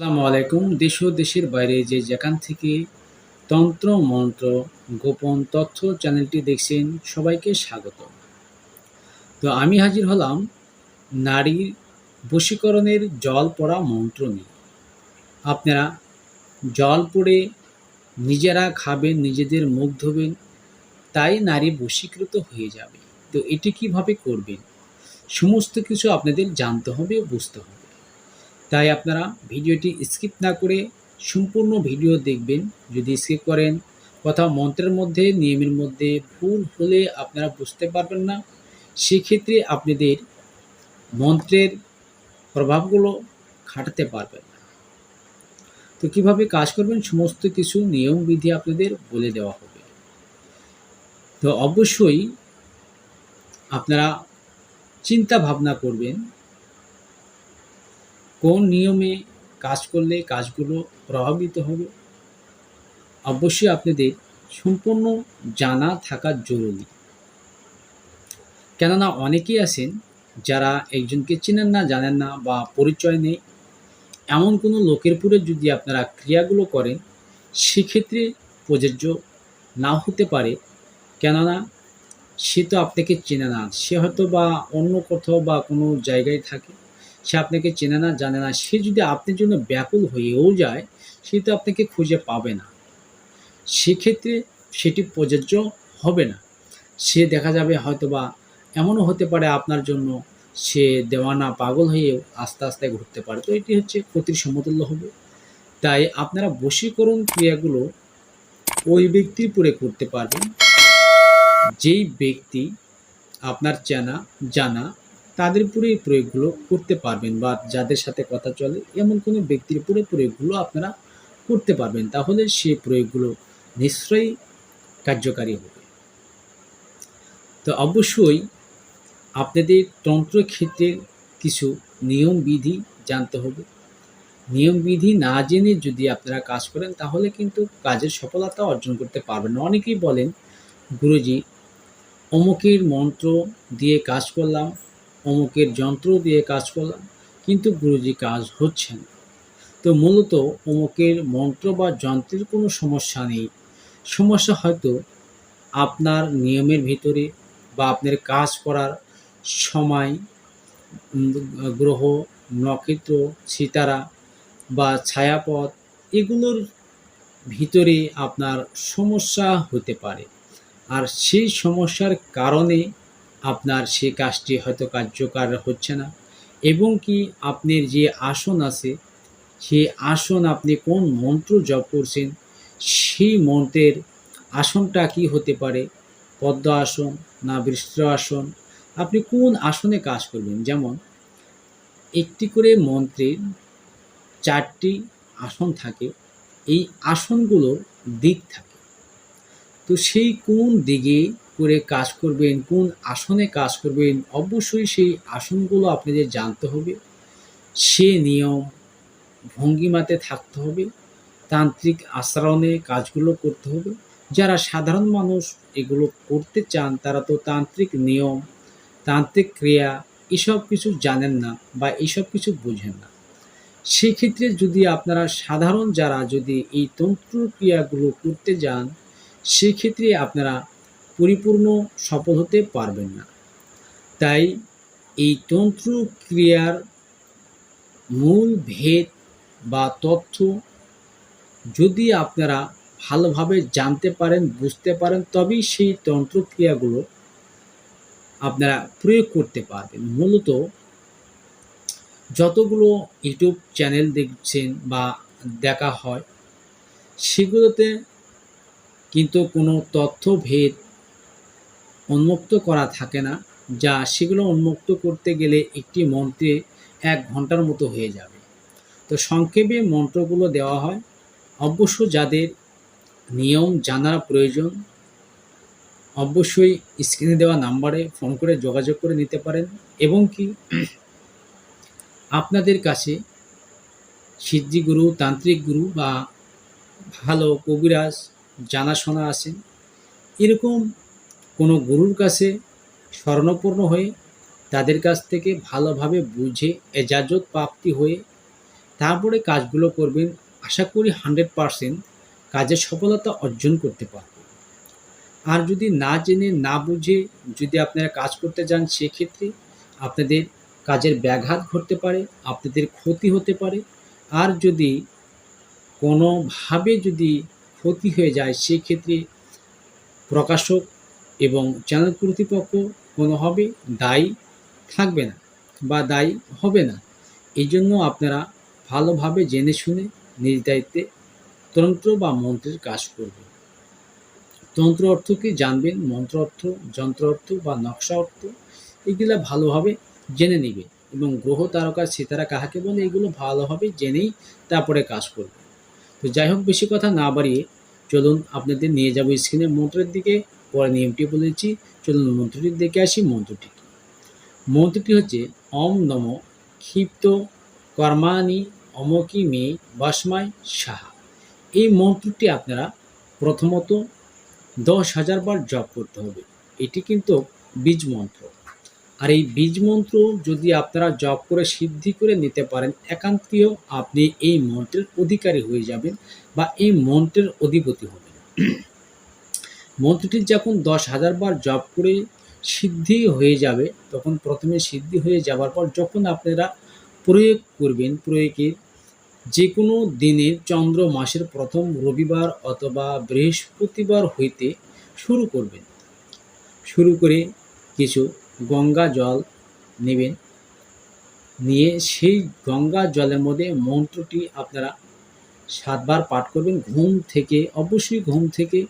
আসসালামু আলাইকুম, দেশ ও দেশের বাইরে যে যেখান থেকে তন্ত্র, মন্ত্র, গোপন তথ্য চ্যানেলটি দেখছেন, সবাইকে স্বাগত। তো আমি হাজির হলাম নারীর বশীকরণের জল পড়া মন্ত্র নিয়ে। আপনারা জল পড়ে নিজেরা খাবেন, নিজেদের মুখ ধোবেন, তাই নারী বশীকৃত হয়ে যাবে। তো এটি কীভাবে করবেন? সমস্ত কিছু আপনাদের জানতে হবে, বুঝতে হবে। তাই আপনারা ভিডিওটি স্কিপ না করে সম্পূর্ণ ভিডিও দেখবেন। যদি স্কিপ করেন, কোথাও মন্ত্রের মধ্যে, নিয়মের মধ্যে ভুল হলে আপনারা বুঝতে পারবেন না। সেক্ষেত্রে আপনাদের মন্ত্রের প্রভাবগুলো খাটাতে পারবেন না। তো কীভাবে কাজ করবেন, সমস্ত কিছু নিয়ম বিধি আপনাদের বলে দেওয়া হবে। তো অবশ্যই আপনারা চিন্তা ভাবনা করবেন কোন নিয়মে কাজ করলে কাজগুলো প্রভাবিত হবে? অবশ্যই আপনাদের সম্পূর্ণ জানা থাকা জরুরি। কেননা অনেকেই আছেন যারা একজনকে চেনেন না, জানেন না বা পরিচয় নেই। এমন কোনো লোকের পুরে যদি আপনারা ক্রিয়াগুলো করেন, সেক্ষেত্রে প্রযোজ্য না হতে পারে। কেননা সে তো আপনাকে চেনে না। সে হয়তো বা অন্য কোথাও বা কোনো জায়গায় থাকে। সে আপনাকে চেনে না, জানে না। সে যদি আপনার জন্য ব্যাকুল হয়েও যায়, সে তো আপনাকে খুঁজে পাবে না। সেক্ষেত্রে সেটি প্রযোজ্য হবে না। সে দেখা যাবে হয়তো বা এমনও হতে পারে আপনার জন্য সে দেওয়ানা পাগল হয়েও আস্তে আস্তে ঘুরতে পারে। তো এটি হচ্ছে ক্ষতির সমতুল্য হবে। তাই আপনারা বশীকরণ ক্রিয়াগুলো ওই ব্যক্তির পরে করতে পারবেন। যেই ব্যক্তি আপনার চেনা, জানা তাদের উপরে এই প্রয়োগগুলো করতে পারবেন বা যাদের সাথে কথা চলে এমন কোনো ব্যক্তির উপরে প্রয়োগগুলো আপনারা করতে পারবেন। তাহলে সেই প্রয়োগগুলো নিশ্চয়ই কার্যকারী হবে। তো অবশ্যই আপনাদের তন্ত্র ক্ষেত্রের কিছু নিয়ম বিধি জানতে হবে। নিয়ম বিধি না জেনে যদি আপনারা কাজ করেন, তাহলে কিন্তু কাজের সফলতা অর্জন করতে পারবেন না। অনেকেই বলেন, গুরুজি, অমুকের মন্ত্র দিয়ে কাজ করলাম অমুকের যন্ত্র দিয়ে কাজ করলাম, কিন্তু গুরুজি কাজ হচ্ছে না। তো মূলত অমুকের মন্ত্র বা যন্ত্রের কোনো সমস্যা নেই। সমস্যা হয়তো আপনার নিয়মের ভিতরে বা আপনার কাজ করার সময় গ্রহ, নক্ষত্র, সিতারা বা ছায়াপথ, এগুলোর ভিতরে আপনার সমস্যা হতে পারে। আর সেই সমস্যার কারণে আপনার সে কাজটি হয়তো কার্যকর হচ্ছে না। এবং কি আপনার যে আসন আছে সেই আসন আপনি কোন মন্ত্র জপ করছেন, সেই মন্ত্রের আসনটা কি হতে পারে? পদ্ম আসন না বৃষ্টি আসন? আপনি কোন আসনে কাজ করবেন? যেমন, একটি করে মন্ত্রের চারটি আসন থাকে, এই আসনগুলোর দিক থাকে। তো সেই কোন দিকে করে কাজ করবেন, কোন আসনে কাজ করবেন, অবশ্যই সেই আসনগুলো আপনাদের জানতে হবে। সে নিয়ম ভঙ্গিমাতে থাকতে হবে, তান্ত্রিক আচরণে কাজগুলো করতে হবে। যারা সাধারণ মানুষ এগুলো করতে চান, তারা তো তান্ত্রিক নিয়ম, তান্ত্রিক ক্রিয়া, এসব কিছু জানেন না বা এসব কিছু বোঝেন না। সেক্ষেত্রে যদি আপনারা সাধারণ যারা যদি এই তন্ত্র ক্রিয়াগুলো করতে যান, সেক্ষেত্রে আপনারা পরিপূর্ণ সফল হতে পারবেন না। তাই এই তন্ত্র ক্রিয়ার মূল ভেদ বা তথ্য যদি আপনারা ভালোভাবে জানতে পারেন, বুঝতে পারেন, তবেই সেই তন্ত্র ক্রিয়াগুলো আপনারা প্রয়োগ করতে পারবেন। মূলত যতগুলো ইউটিউব চ্যানেল দেখছেন বা দেখা হয়, সেগুলোতে কিন্তু কোনো তথ্যভেদ উন্মুক্ত করা থাকে না, যা সেগুলো উন্মুক্ত করতে গেলে একটি মন্ত্রে এক ঘণ্টার মতো হয়ে যাবে। তো সংক্ষেপে মন্ত্রগুলো দেওয়া হয়। অবশ্য যাদের নিয়ম জানার প্রয়োজন, অবশ্যই স্ক্রিনে দেওয়া নাম্বারে ফোন করে যোগাযোগ করে নিতে পারেন এবং কি আপনাদের কাছে সিদ্ধিগুরু তান্ত্রিক গুরু বা ভালো কবিরাজ জানাশোনা আছেন এরকম কোনো গুরুর কাছে স্বর্ণপূর্ণ হয়ে তাদের কাছ থেকে ভালোভাবে বুঝে এজাজত প্রাপ্তি হয়ে তারপরে কাজগুলো করবেন, আশা করি হান্ড্রেড পারসেন্ট কাজের সফলতা অর্জন করতে পারবেন। আর যদি না জেনে, না বুঝে যদি আপনারা কাজ করতে যান, সেক্ষেত্রে আপনাদের কাজের ব্যাঘাত ঘটতে পারে, আপনাদের ক্ষতি হতে পারে। আর যদি কোনোভাবে যদি ক্ষতি হয়ে যায়, সেক্ষেত্রে প্রকাশক এবং চ্যানেল কর্তৃপক্ষ কোনোভাবে দায়ী থাকবে না বা দায়ী হবে না। এই জন্য আপনারা ভালোভাবে জেনে শুনে নিজ দায়িত্বে তন্ত্র বা মন্ত্রের কাজ করবেন। তন্ত্র অর্থ কি জানবেন? মন্ত্র অর্থ, যন্ত্র অর্থ বা নকশা অর্থ, এগুলো ভালোভাবে জেনে নেবেন এবং গ্রহ তারকা, সিতারা কাহাকে বলে, এগুলো ভালোভাবে জেনেই তারপরে কাজ করবে তো যাই হোক, বেশি কথা না বাড়িয়ে চলুন, আপনাদের নিয়ে যাব স্ক্রিনের মন্ত্রের দিকে। পরে নিয়মটি বলেছি। চলুন মন্ত্রটির দেখে আসি, মন্ত্রটি মন্ত্রটি হচ্ছে অম নম ক্ষিপ্ত কর্মানি অমকি মে বাসমায় সাহা। এই মন্ত্রটি আপনারা প্রথমত দশ হাজার বার জপ করতে হবে। এটি কিন্তু বীজ মন্ত্র। আর এই বীজ মন্ত্র যদি আপনারা জপ করে সিদ্ধি করে নিতে পারেন একান্তীয় আপনি এই মন্ত্রের অধিকারী হয়ে যাবেন বা এই মন্ত্রের অধিপতি হবেন। মন্ত্রটি যখন দশ হাজার বার জপ করে সিদ্ধি হয়ে যাবে, তখন প্রথমে সিদ্ধি হয়ে যাওয়ার পর যখন আপনারা প্রয়োগ করবেন, প্রয়োগের যে কোনো দিনের চন্দ্র মাসের প্রথম রবিবার অথবা বৃহস্পতিবার হইতে শুরু করবেন। শুরু করে কিছু গঙ্গা জল নেবেন। নিয়ে সেই গঙ্গা জলের মধ্যে মন্ত্রটি আপনারা সাতবার পাঠ করবেন। ঘুম থেকে, অবশ্যই ঘুম থেকে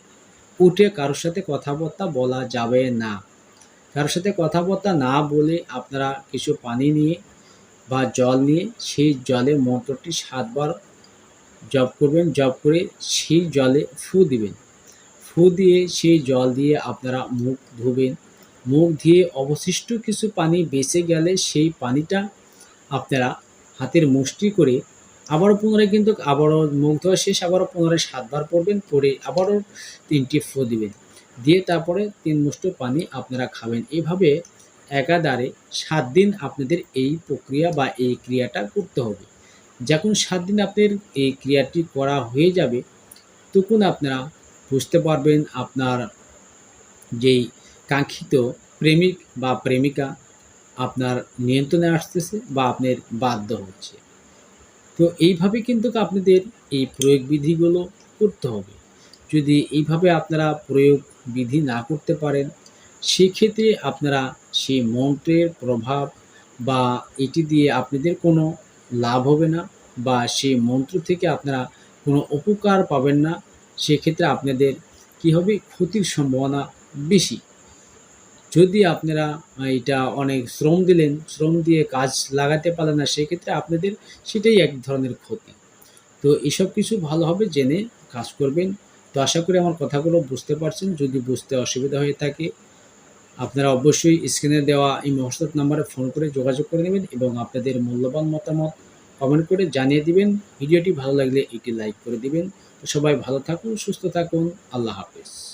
উঠে কারোর সাথে কথাবার্তা বলা যাবে না। কারোর সাথে কথাবার্তা না বলে আপনারা কিছু পানি নিয়ে বা জল নিয়ে সেই জলে মন্ত্রটি সাতবার জপ করবেন, জপ করে সেই জলে ফু দিবেন। ফু দিয়ে সেই জল দিয়ে আপনারা মুখ ধুবেন। মুখ দিয়ে অবশিষ্ট কিছু পানি বেঁচে গেলে সেই পানিটা আপনারা হাতের মুষ্টি করে আবারও পুনরায় কিন্তু আবারও মুখ ধোয়া শেষ, আবারও পুনরায় সাতবার পড়বেন পরে আবারও তিনটি ফু দিবেন। দিয়ে তারপরে তিন মুষ্টি পানি আপনারা খাবেন। এভাবে একাধারে সাত দিন আপনাদের এই প্রক্রিয়া বা এই ক্রিয়াটা করতে হবে। যখন সাত দিন আপনার এই ক্রিয়াটি করা হয়ে যাবে, তখন আপনারা বুঝতে পারবেন আপনার যেই কাঙ্ক্ষিত প্রেমিক বা প্রেমিকা আপনার নিয়ন্ত্রণে আসতেছে বা আপনার বাধ্য হচ্ছে। তো এইভাবে কিন্তু আপনাদের এই প্রয়োগ বিধিগুলো করতে হবে। যদি এইভাবে আপনারা প্রয়োগ বিধি না করতে পারেন, সেক্ষেত্রে আপনারা সেই মন্ত্রের প্রভাব বা এটি দিয়ে আপনাদের কোনো লাভ হবে না বা সেই মন্ত্র থেকে আপনারা কোনো উপকার পাবেন না। সেক্ষেত্রে আপনাদের কী হবে? ক্ষতির সম্ভাবনা বেশি। যদি আপনারা এটা অনেক শ্রম দিলেন, শ্রম দিয়ে কাজ লাগাতে পারলেন না, সেক্ষেত্রে আপনাদের সেটাই এক ধরনের ক্ষতি। তো এসব কিছু ভালোভাবে জেনে কাজ করবেন। তো আশা করি আমার কথাগুলো বুঝতে পারছেন। যদি বুঝতে অসুবিধা হয়ে থাকে, আপনারা অবশ্যই স্ক্রিনে দেওয়া এই হোয়াটসঅ্যাপ নাম্বারে ফোন করে যোগাযোগ করে নেবেন এবং আপনাদের মূল্যবান মতামত কমেন্ট করে জানিয়ে দিবেন। ভিডিওটি ভালো লাগলে এটি লাইক করে দিবেন। সবাই ভালো থাকুন, সুস্থ থাকুন। আল্লাহ হাফেজ।